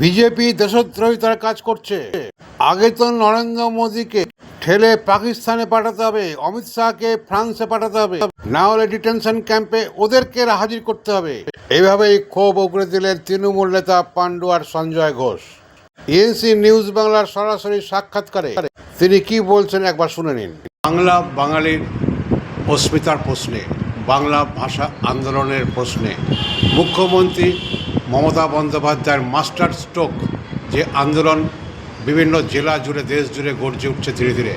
BJP দেশদ্রোহিতার কাজ করছে। আগে তো নরেন্দ্র মোদীকে ঠেলে পাকিস্তানে পাঠাতে হবে, অমিত শাহকে ফ্রান্সে পাঠাতে হবে। না হলে ডিটেনশন ক্যাম্পে ওদেরকে হাজির করতে হবে। এইভাবেই ক্ষোভ উগড়ে দিলেন তৃণমূল নেতা পাণ্ডু আর সঞ্জয় ঘোষ। ইএনসি নিউজ বাংলার সরাসরি সাক্ষাৎকারে। তিনি কি বলছেন একবার শুনে নিন। বাংলা বাঙালির অস্মিতার প্রশ্নে, বাংলা ভাষা আন্দোলনের প্রশ্নে মুখ্যমন্ত্রী মমতা বন্দ্যোপাধ্যায়ের মাস্টার স্ট্রোক, যে আন্দোলন বিভিন্ন জেলা জুড়ে, দেশ জুড়ে গর্জে উঠছে ধীরে ধীরে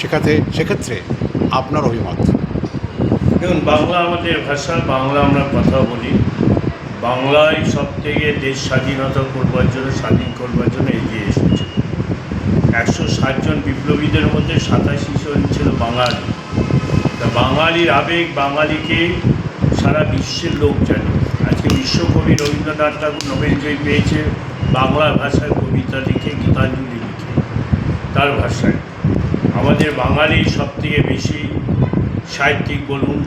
সেখানে সেক্ষেত্রে আপনার অভিমত? দেখুন, বাংলা আমাদের ভাষা, বাংলা আমরা কথা বলি। বাংলায় সব থেকে দেশ স্বাধীনতা করবার জন্য, স্বাধীন করবার জন্য এগিয়ে এসেছে। একশো ষাটজন বিপ্লবীদের মধ্যে সাতাশি জন ছিল বাঙালি। তা বাঙালির আবেগ, বাঙালিকে সারা বিশ্বের লোক জানে। বিশ্বকবি রবীন্দ্রনাথ ঠাকুর নোবেল জয়ী পেয়েছে, বাংলা ভাষায় কবিতা লিখে গীতাঞ্জলি লিখে, তার ভাষায়। আমাদের বাঙালি সব থেকে বেশি সাহিত্যিক বলুন,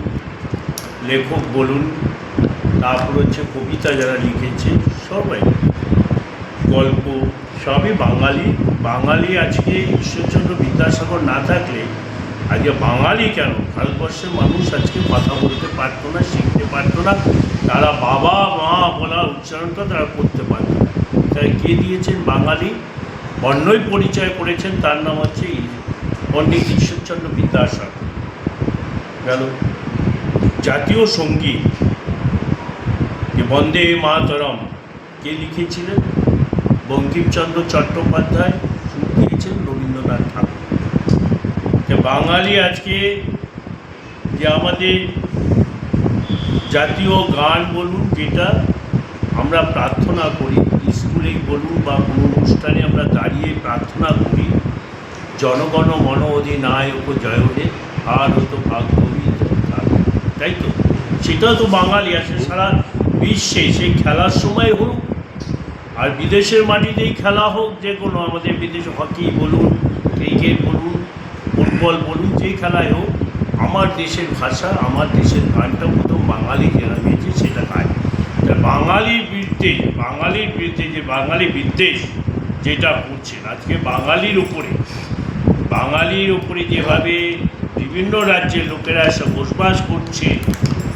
লেখক বলুন, তারপর হচ্ছে কবিতা যারা লিখেছে, সবাই গল্প, সবই বাঙালি। বাঙালি আজকে ঈশ্বরচন্দ্র বিদ্যাসাগর না থাকলে, আজকে বাঙালি কেন? ভারতবর্ষের মানুষ আজকে কথা বলতে পারতো না, শিখতে পারতো না তারা বাবা, মা বলার উচ্চারণটা তারা করতে পারে তাই কে দিয়েছেন? বাঙালি। অন্যই পরিচয় করেছেন, তার নাম হচ্ছে পণ্ডিত ঈশ্বরচন্দ্র বিদ্যাসাগর। গেল। জাতীয় সংগীত যে বন্দে মাতরম, কে লিখেছিলেন? বঙ্কিমচন্দ্র চট্টোপাধ্যায় দিয়েছেন রবীন্দ্রনাথ ঠাকুর। বাঙালি আজকে যে আমাদের জাতীয় গান বলুন, যেটা আমরা প্রার্থনা করি, স্কুলেই বলুন বা কোনো অনুষ্ঠানে আমরা দাঁড়িয়ে প্রার্থনা করি, জনগণ মন অধিনায়ক জয় হে ভারত ভাগ্যবী তাই তো? সেটা তো বাঙালি আছে, সারা বিশ্বে সেই খেলার সময় হোক, আর বিদেশের মাটিতেই খেলা হোক, যে কোনো আমাদের বিদেশে হকি বলুন, ক্রিকেট বলুন, ফুটবল বলুন যেই খেলায় হোক, আমার দেশের ভাষা, আমার দেশের গানটা প্রথম বাঙালি যারা গেছে সেটা গায় তা বাঙালির বিরুদ্ধে বাঙালির বিরুদ্ধে যে বাঙালি বিদ্বেষ যেটা করছেন, আজকে বাঙালির উপরে বাঙালির উপরে যেভাবে বিভিন্ন রাজ্যের লোকেরা এসে বসবাস করছে,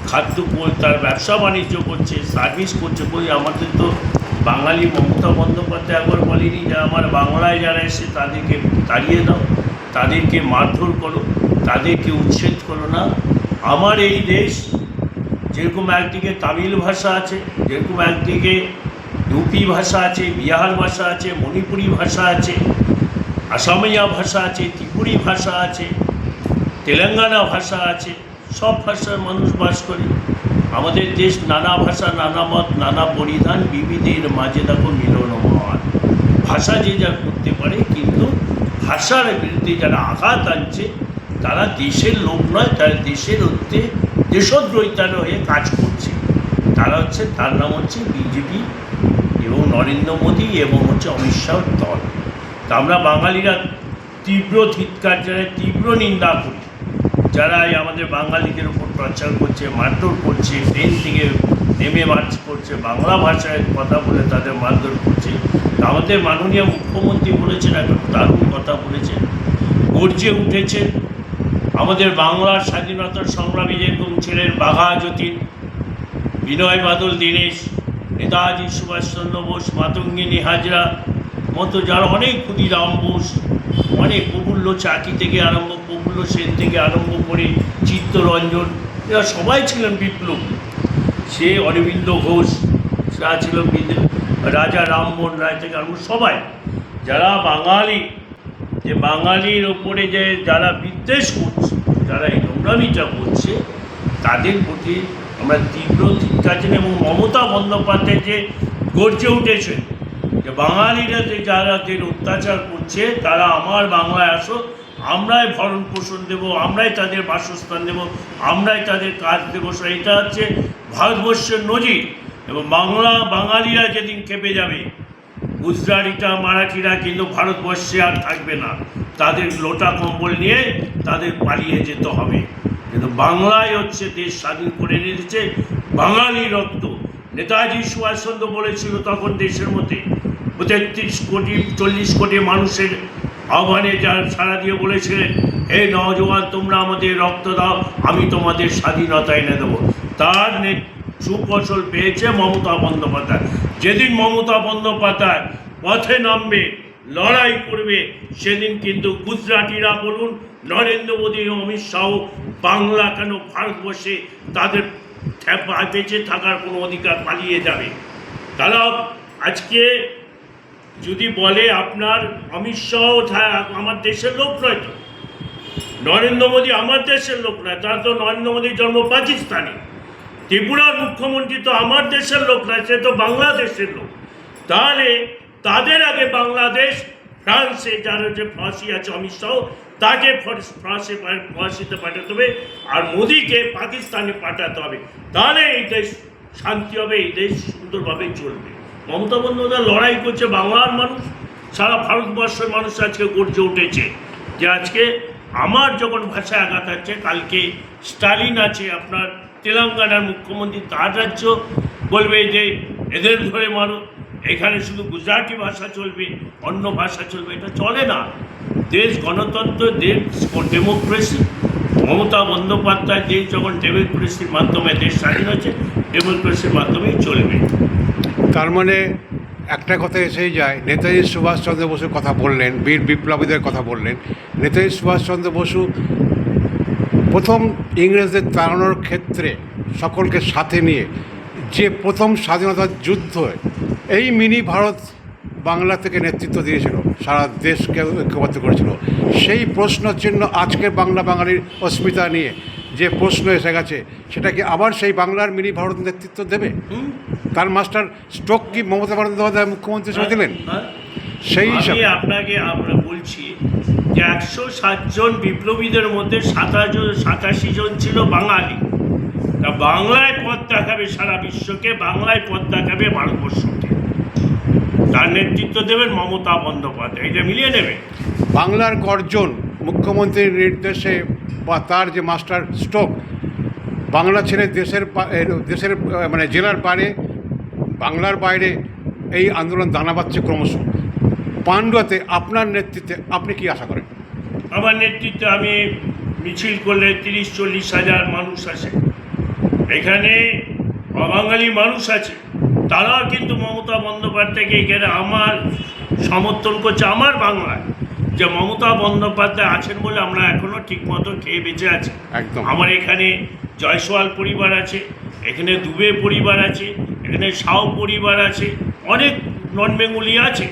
খাদ্য তার ব্যবসা বাণিজ্য করছে সার্ভিস করছে, কই আমাদের তো বাঙালি মমতা বন্দ্যোপাধ্যায় একবার বলেনি যে আমার বাংলায় যারা এসে তাদেরকে তাড়িয়ে দাও, তাদেরকে মারধর করো, তাদেরকে উচ্ছেদ করো না। আমার এই দেশ যেরকম একদিকে তামিল ভাষা আছে, যেরকম একদিকে ইউপি ভাষা আছে, বিহার ভাষা আছে, মণিপুরি ভাষা আছে, আসামিয়া ভাষা আছে, ত্রিপুরি ভাষা আছে, তেলেঙ্গানা ভাষা আছে, সব ভাষার মানুষ বাস করে। আমাদের দেশ নানা ভাষা, নানা মত, নানা পরিধান, বিবিধের মাঝে দেখো মিলন মহান ভাষা যে যা করতে পারে, কিন্তু ভাষার বিরুদ্ধে যারা আঘাত আনছে, তারা দেশের লোক নয়, তারা দেশের হচ্ছে দেশদ্রোহিতার হয়ে কাজ করছে। তারা হচ্ছে, তার নাম হচ্ছে বিজেপি এবং নরেন্দ্র মোদী এবং হচ্ছে অমিত শাহর দল। তা আমরা বাঙালিরা তীব্র ধিৎকার জানাই, তীব্র নিন্দা করি। যারা এই আমাদের বাঙালিদের উপর প্রচার করছে, মারধর করছে, ট্রেন থেকে নেমে মার্চ করছে, বাংলা ভাষায় কথা বলে তাদের মারধর করছে আমাদের মাননীয় মুখ্যমন্ত্রী বলেছেন, একটা দারুণ কথা বলেছেন। গর্জে উঠেছেন আমাদের বাংলার স্বাধীনতার সংগ্রামী যেরকম ছিলেন বাঘা যতীন বিনয় বাদল দীনেশ, নেতাজি সুভাষচন্দ্র বোস, মাতঙ্গিনী হাজরা, মতো যারা অনেক ক্ষুদিরাম বোস, অনেক প্রফুল্ল চাকি থেকে আরম্ভ, প্রফুল্ল সেন থেকে আরম্ভ করে চিত্তরঞ্জন, এরা সবাই ছিলেন বিপ্লব। সে অরবিন্দ ঘোষ যারা ছিল রাজা রামমোহন রায় থেকে আরম্ভ, সবাই। যারা বাঙালি যে বাঙালির ওপরে যে যারা বিদ্বেষ করছে, যারা এই নোংরামিটা করছে, তাদের প্রতি আমরা তীব্র জানাই এবং মমতা বন্দ্যোপাধ্যায় যে গর্জে উঠেছে যে বাঙালিরা যে যারা যে অত্যাচার করছে, তারা আমার বাংলায় আসো, আমরাই ভরণ পোষণ দেবো, আমরাই তাদের বাসস্থান দেবো, আমরাই তাদের কাজ দেবো। এটা হচ্ছে ভারতবর্ষের নজির এবং বাংলা, বাঙালিরা যেদিন খেপে যাবে গুজরাটিটা, মারাঠিরা কিন্তু ভারতবর্ষে আর থাকবে না। তাদের লোটা কম্বল নিয়ে তাদের পালিয়ে যেতে হবে। কিন্তু বাংলায় হচ্ছে দেশ স্বাধীন করে নিয়েছে, বাঙালি রক্ত। নেতাজি সুভাষচন্দ্র বলেছিল তখন দেশের মধ্যে, তেত্রিশ কোটি, চল্লিশ কোটি মানুষের আহ্বানে যার সারা দিয়ে বলেছিলেন, হে নওজোয়ান, তোমরা আমাদের রক্ত দাও, আমি তোমাদের স্বাধীনতা এনে দেবো। তার সুফসল পেয়েছে মমতা বন্দ্যোপাধ্যায়। যেদিন মমতা বন্দ্যোপাধ্যায় পথে নামবে, লড়াই করবে, সেদিন কিন্তু গুজরাটিরা বলুন, নরেন্দ্র মোদী অমিত শাহ বাংলা কেন ভারতবর্ষে তাদের বেঁচে থাকার কোনো অধিকার পালিয়ে যাবে? তারা আজকে যদি বলে আপনার, অমিত শাহ আমার দেশের লোক নয় তো? নরেন্দ্র মোদী আমার দেশের লোক নয়, তার তো নরেন্দ্র মোদীর জন্ম পাকিস্তানে। ত্রিপুরার মুখ্যমন্ত্রী তো আমার দেশের লোক নয় সে তো বাংলাদেশের লোক। তাহলে তাদের আগে বাংলাদেশ, ফ্রান্সে যার হচ্ছে ফাঁসি আছে, অমিত শাহ, তাকে ফ্রান্সে ফাঁসিতে পাঠাতে হবে আর মোদিকে পাকিস্তানে পাঠাতে হবে। তাহলে এই দেশ শান্তি হবে, এই দেশ সুন্দরভাবে চলবে। মমতা বন্দ্যোপাধ্যায় লড়াই করছে বাংলার মানুষ, সারা ভারতবর্ষের মানুষ আজকে গর্জে উঠেছে যে আজকে আমার যখন ভাষায় আঘাত আছে, কালকে স্টালিন আছে আপনার তেলেঙ্গানার মুখ্যমন্ত্রী তার রাজ্য বলবে যে এদের ধরে মারো। এখানে শুধু গুজরাটি ভাষা চলবে, অন্য ভাষা চলবে, এটা চলে না। দেশ গণতন্ত্র, দেশ ডেমোক্রেসি। মমতা বন্দ্যোপাধ্যায় দেশ যখন ডেমোক্রেসির মাধ্যমে দেশ স্বাধীন হচ্ছে ডেমোক্রেসির মাধ্যমেই চলবে। তার মানে একটা কথা এসেই যায়, নেতাজি সুভাষচন্দ্র বসুর কথা বললেন, বীর বিপ্লবীদের কথা বললেন। নেতাজি সুভাষচন্দ্র বসু প্রথম ইংরেজদের তাড়ানোর ক্ষেত্রে সকলকে সাথে নিয়ে যে প্রথম স্বাধীনতার যুদ্ধ এই মিনি ভারত বাংলা থেকে নেতৃত্ব দিয়েছিল সারা দেশকে ঐক্যবদ্ধ করেছিল। সেই প্রশ্ন চিহ্ন আজকের বাংলা বাঙালির অস্মিতা নিয়ে যে প্রশ্ন এসে গেছে সেটা কি আবার সেই বাংলার মিনি ভারত নেতৃত্ব দেবে? তার মাস্টার স্ট্রোক কি মমতা বন্দ্যোপাধ্যায় মুখ্যমন্ত্রী হিসেবে দিলেন? হ্যাঁ? সেই হিসাবে। আপনাকে আমরা বলছি যে একশো সাতজন বিপ্লবীদের মধ্যে সাতাশ সাতাশি জন ছিল বাঙালি। তা বাংলায় পথ দেখাবে সারা বিশ্বকে, বাংলায় পথ দেখাবে ভারতবর্ষকে। তার নেতৃত্ব দেবেন মমতা বন্দ্যোপাধ্যায়। এটা মিলিয়ে নেবে। বাংলার গর্জন মুখ্যমন্ত্রীর নির্দেশে বা তার যে মাস্টার স্ট্রোক, বাংলা ছেড়ে দেশের দেশের মানে জেলার বাইরে, বাংলার বাইরে এই আন্দোলন দানা বাচ্ছে ক্রমশ। পান্ডুয়াতে আপনার নেতৃত্বে আপনি কি আশা করেন? আমার নেতৃত্বে আমি মিছিল করলে তিরিশ চল্লিশ হাজার মানুষ আছে এখানে অবাঙালি মানুষ আছে। তারাও কিন্তু মমতা বন্দ্যোপাধ্যায়কে এখানে আমার সমর্থন করছে আমার বাংলায় যে মমতা বন্দ্যোপাধ্যায় আছেন বলে আমরা এখনও ঠিকমতো খেয়ে বেঁচে আছি। একদম। আমার এখানে জয়সওয়াল পরিবার আছে এখানে দুবে পরিবার আছে এখানে সাউ পরিবার আছে অনেক নন বেঙ্গলি আছে।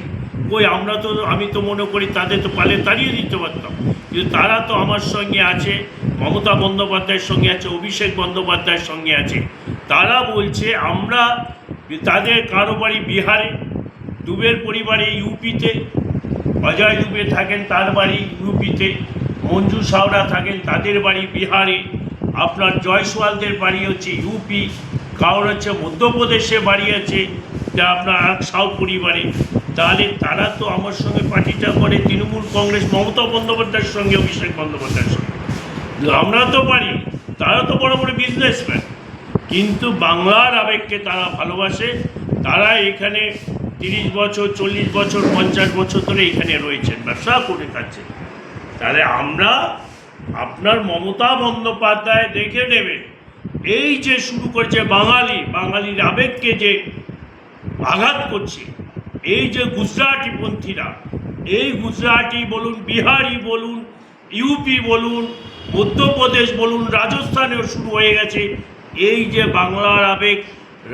কই, আমরা তো, আমি তো মনে করি তাদের তো পালে তাড়িয়ে দিতে পারতাম। কিন্তু তারা তো আমার সঙ্গে আছে, মমতা বন্দ্যোপাধ্যায়ের সঙ্গে আছে, অভিষেক বন্দ্যোপাধ্যায়ের সঙ্গে আছে। তারা বলছে, আমরা তাদের কারও বাড়ি বিহারে দুবের পরিবারে ইউপিতে, অজয় দুবে থাকেন তার বাড়ি ইউপিতে, মঞ্জু সাওরা থাকেন তাদের বাড়ি বিহারে, আপনার জয়সওয়ালদের বাড়ি হচ্ছে ইউপি, কারোর হচ্ছে মধ্যপ্রদেশে বাড়ি আছে, যা আপনার সাউ পরিবারে। তাহলে তারা তো আমার সঙ্গে পার্টিটা করে, তৃণমূল কংগ্রেস, মমতা বন্দ্যোপাধ্যায়ের সঙ্গে অভিষেক বন্দ্যোপাধ্যায়ের সঙ্গে। আমরা তো পারি, তারা তো বড় বড় বিজনেসম্যান কিন্তু বাংলার আবেগকে তারা ভালোবাসে, তারা এখানে তিরিশ বছর, চল্লিশ বছর, পঞ্চাশ বছর ধরে এখানে রয়েছেন, ব্যবসা করে খাচ্ছেন। তাহলে আমরা আপনার মমতা বন্দ্যোপাধ্যায় দেখে নেবেন এই যে শুরু করেছে বাঙালি, বাঙালির আবেগকে যে আঘাত করছে এই যে গুজরাটি পন্থীরা, এই গুজরাটি বলুন, বিহারি বলুন ইউপি বলুন, মধ্যপ্রদেশ বলুন, রাজস্থানেও শুরু হয়ে গেছে। এই যে বাংলার আবেগ,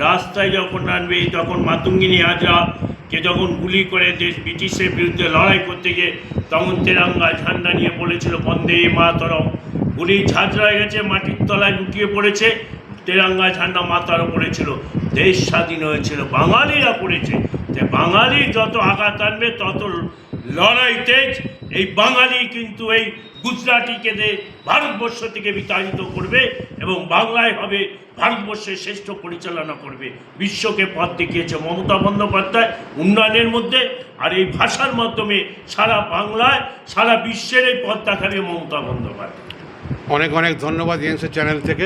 রাস্তায় যখন নামবে, তখন মাতঙ্গিনী হাজরা কে যখন গুলি করে দেশ ব্রিটিশের বিরুদ্ধে লড়াই করতে গিয়ে, তখন তেরাঙ্গা ঝান্ডা নিয়ে বলেছিল, বন্দে মাতরম। গুলি ঝাঁঝরা গেছে, মাটির তলায় লুটিয়ে পড়েছে, তেরাঙ্গা ঝান্ডা মাতারও উপরে ছিল, দেশ স্বাধীন হয়েছিল, বাঙালিরা পড়েছে। যে বাঙালি যত আঘাত আনবে, তত লড়াই তেজ। এই বাঙালি কিন্তু এই গুজরাটিকে দে ভারতবর্ষ থেকে বিতাড়িত করবে এবং বাংলায় হবে ভারতবর্ষের শ্রেষ্ঠ পরিচালনা করবে। বিশ্বকে পথ দেখিয়েছে মমতা বন্দ্যোপাধ্যায় উন্নয়নের মধ্যে। আর এই ভাষার মাধ্যমে সারা বাংলায়, সারা বিশ্বের এই পথ দেখাবে মমতা বন্দ্যোপাধ্যায়। অনেক অনেক ধন্যবাদ ইএনসি চ্যানেল থেকে।